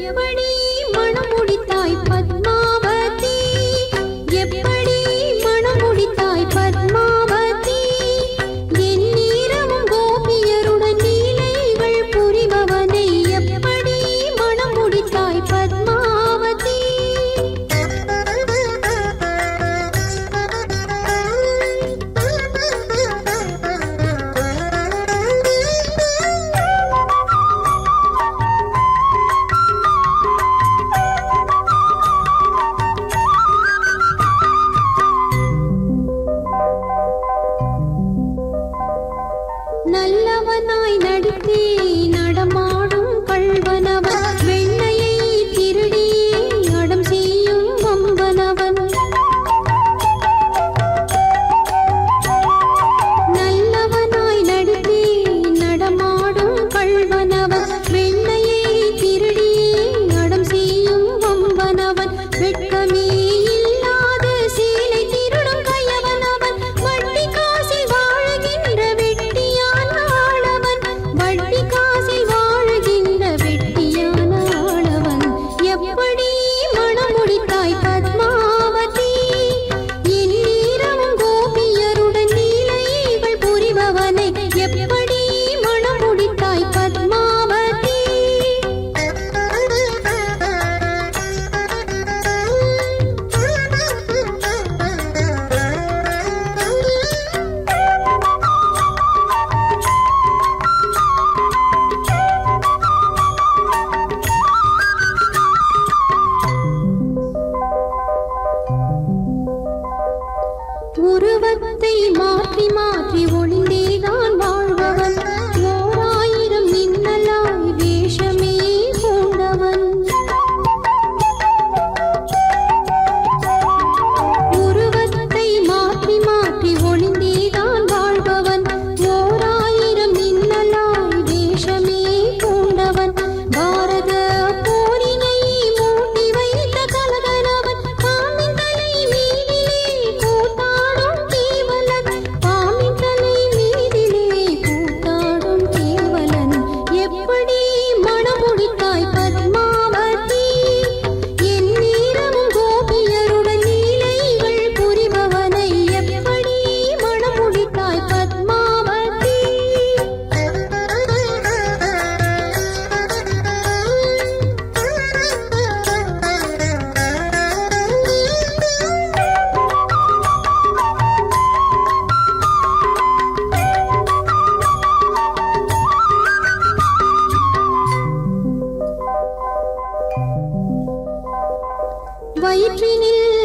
எப்படி ¡Gracias! உருவத்தை மாற்றி மாற்றி ஒளி வயிற்றினில்